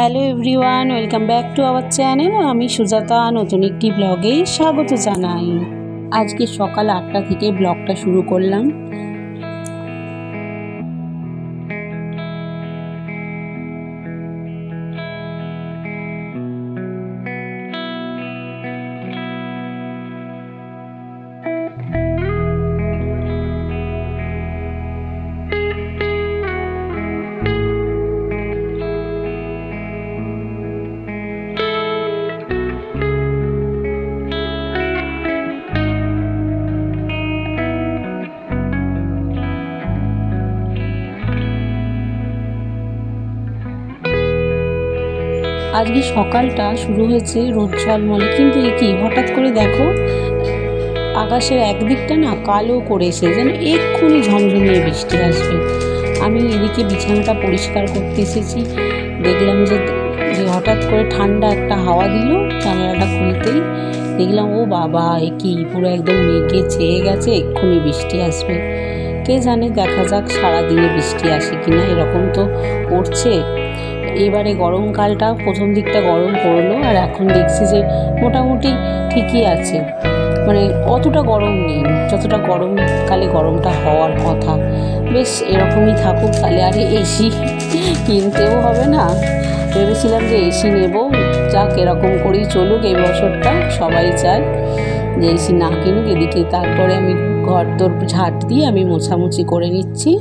Hello everyone, welcome back to our channel. আমি সুজাতা, নতুন একটি ব্লগে স্বাগত জানাই। আজকে সকাল আটটা থেকে ব্লগটা শুরু করলাম। আজকে সকালটা শুরু হয়েছে রোদ ঝলমলে। কিন্তু এ কি, হঠাৎ করে দেখো, আকাশের একদিকটা না কালো করেছে যেন এক্ষুনি ঝমঝমিয়ে বৃষ্টি আসবে। আমি এদিকে বিছানাটা পরিষ্কার করতে এসেছি। দেখলাম যে যে হঠাৎ করে ঠান্ডা একটা হাওয়া দিল, জানালাটা খুলতেই দেখলাম, ও বাবা, এ কি, পুরো একদম মেঘে চেয়ে গেছে, এক্ষুনি বৃষ্টি আসবে। কে জানে, দেখা যাক সারাদিনে বৃষ্টি আসে কিনা, এরকম তো পড়ছে। এবারে গরমকালটা প্রথম দিকটা গরম পড়ল আর এখন দেখছি যে মোটামুটি ঠিকই আছে। মানে অতটা গরম নেই, যতটা গরমকালে গরমটা হওয়ার কথা। বেশ এরকমই থাকুক তাহলে। আর এসি কিনতেও হবে না। ভেবেছিলাম যে এসি নেব। যাক, এরকম করেই চলুক এই বছরটা। সবাই চায় যে এসি না কিনুক, এদিকে তারপরে আমি ঘর তোর ঝাঁট দিয়ে আমি মোছামুছি করে নিচ্ছি।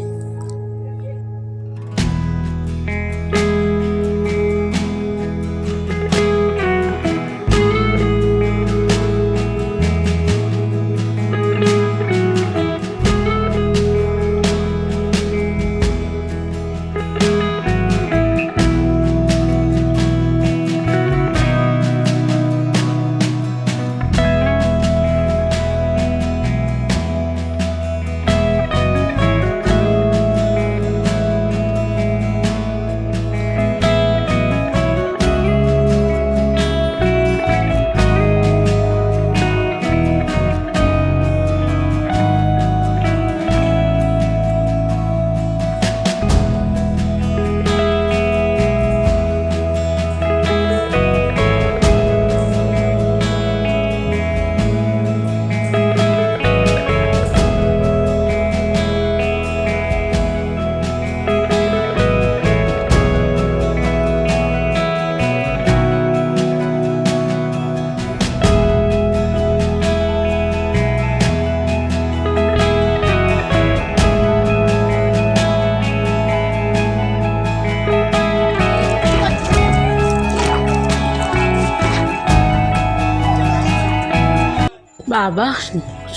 বাবা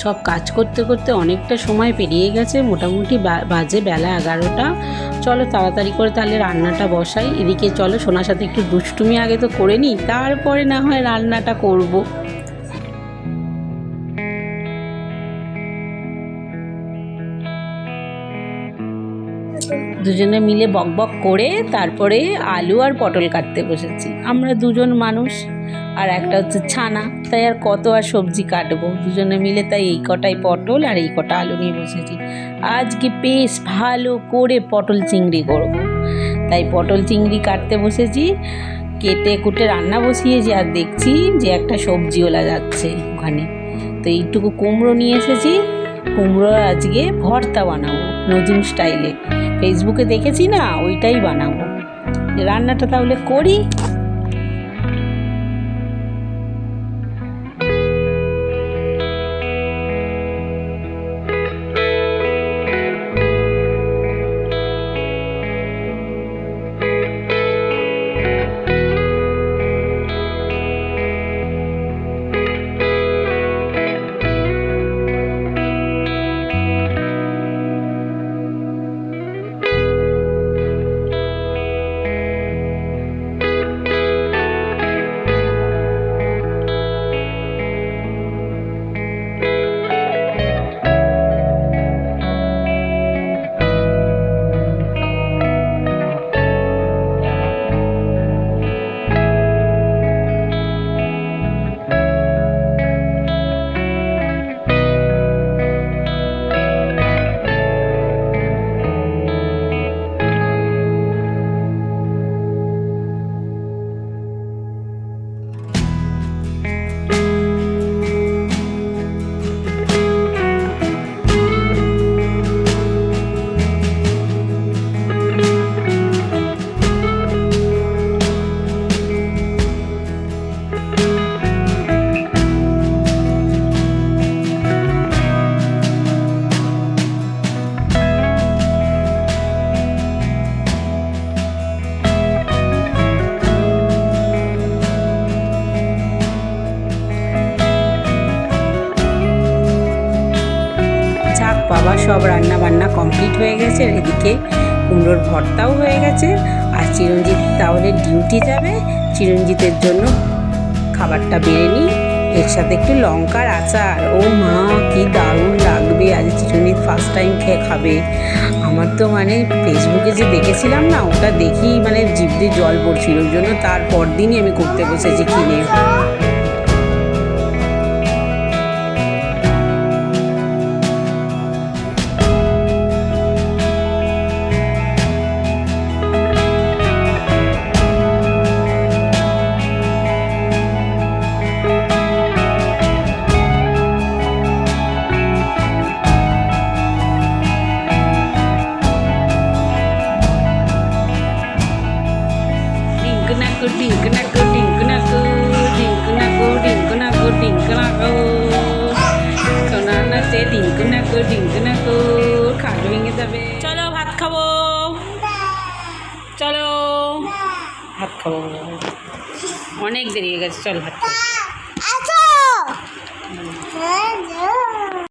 সব কাজ করতে করতে অনেকটা সময় পেরিয়ে গেছে, মোটামুটি বাজে বেলা এগারোটা। চলো তাড়াতাড়ি করে তাহলে রান্নাটা বসাই। এদিকে চলো সোনার সাথে একটু দুষ্টুমি আগে তো করে নিই, তারপরে না হয় রান্নাটা করব। দুজনে মিলে বকবক করে তারপরে আলু আর পটল কাটতে বসেছি। আমরা দুজন মানুষ আর একটা হচ্ছে ছানা, তাই আর কত আর সবজি কাটবো? দুজনে মিলে তাই এই কটাই পটল আর এই কটা আলু নিয়ে বসেছি। আজকে বেশ ভালো করে পটল চিংড়ি করব। তাই পটল চিংড়ি কাটতে বসেছি, কেটে কুটে রান্না বসিয়েছি আর দেখছি যে একটা সবজিওলা যাচ্ছে ওখানে। তো এইটুকু কুমড়ো নিয়ে এসেছি। কুমড়ো আজকে ভর্তা বানাবো নতুন স্টাইলে ফেসবুকে দেখেছি না ওইটাই বানাবো। রান্নাটা তাহলে করি। বাবা সব রান্না বান্না কমপ্লিট হয়ে গেছে, আর এদিকে কুমড়োর ভর্তাও হয়ে গেছে, আর চিরঞ্জিত তাহলে ডিউটি যাবে, চিরঞ্জিতের জন্য খাবারটা বেড়ে নিই। এর সাথে একটু লঙ্কার আচার। ও মা, কি দারুণ লাগবে, আজ চিরঞ্জিত ফার্স্ট টাইম খেয়ে খাবে। আমার তো মানে ফেসবুকে যে দেখেছিলাম না, ওটা দেখি মানে জিভ জল পড়ছিল, ওই জন্য তারপর দিনই আমি করতে বসেছি কিনে। ডিঙ্ক নাকো ডিঙ্ক নাকো ডিঙ্ক নাকো ডিঙ্ক নাকো ডিঙ্ক নাকো সোনা নাচে ডিঙ্ক নাকো ডিঙ্ক নাকো খাট ভেঙে যাবে চলো ভাত খাব চলো ভাত খাব অনেক দেরি হয়ে গেছে চল ভাত খাব